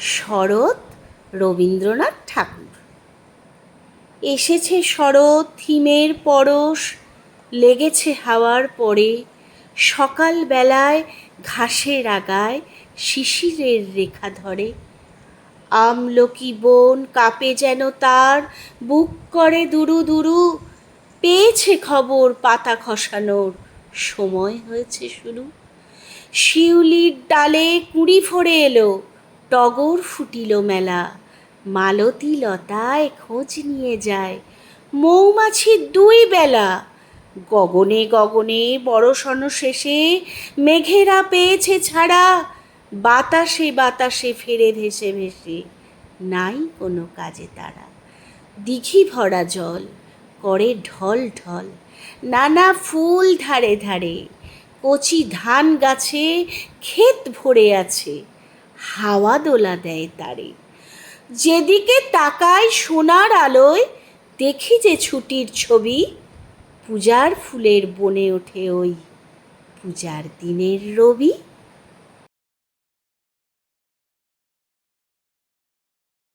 শরৎ রবীন্দ্রনাথ ঠাকুর। এসেছে শরৎ, থিমের পরশ, লেগেছে হাওয়ার পরে, সকালবেলায় ঘাসের আগায় শিশিরের রেখা ধরে। আমলকি বন কাপে যেন তার, বুক করে দুরু দুরু। পেয়েছে খবর পাতা খসানোর, সময় হয়েছে শুরু। শিউলির ডালে কুঁড়ি ফোড়ে এলো টগর ফুটিল মেলা, মালতী লতায় খোঁজ নিয়ে যায়। মৌমাছির দুই বেলা, গগনে গগনে বড়সন শেষে মেঘেরা পেয়েছে ছাড়া, বাতাসে বাতাসে ফেরে ভেসে ভেসে, নাই কোনো কাজে তারা দিঘি ভরা জল, করে ঢল ঢল, নানা ফুল ধারে ধারে, কচি ধান গাছে ক্ষেত ভরে আছে হাওয়া দোলা দেয় তারে। যেদিকে তাকায় সোনার আলোয়, দেখি যে ছুটির ছবি পূজার ফুলের বনে ওঠে ওই পূজার দিনের রবি।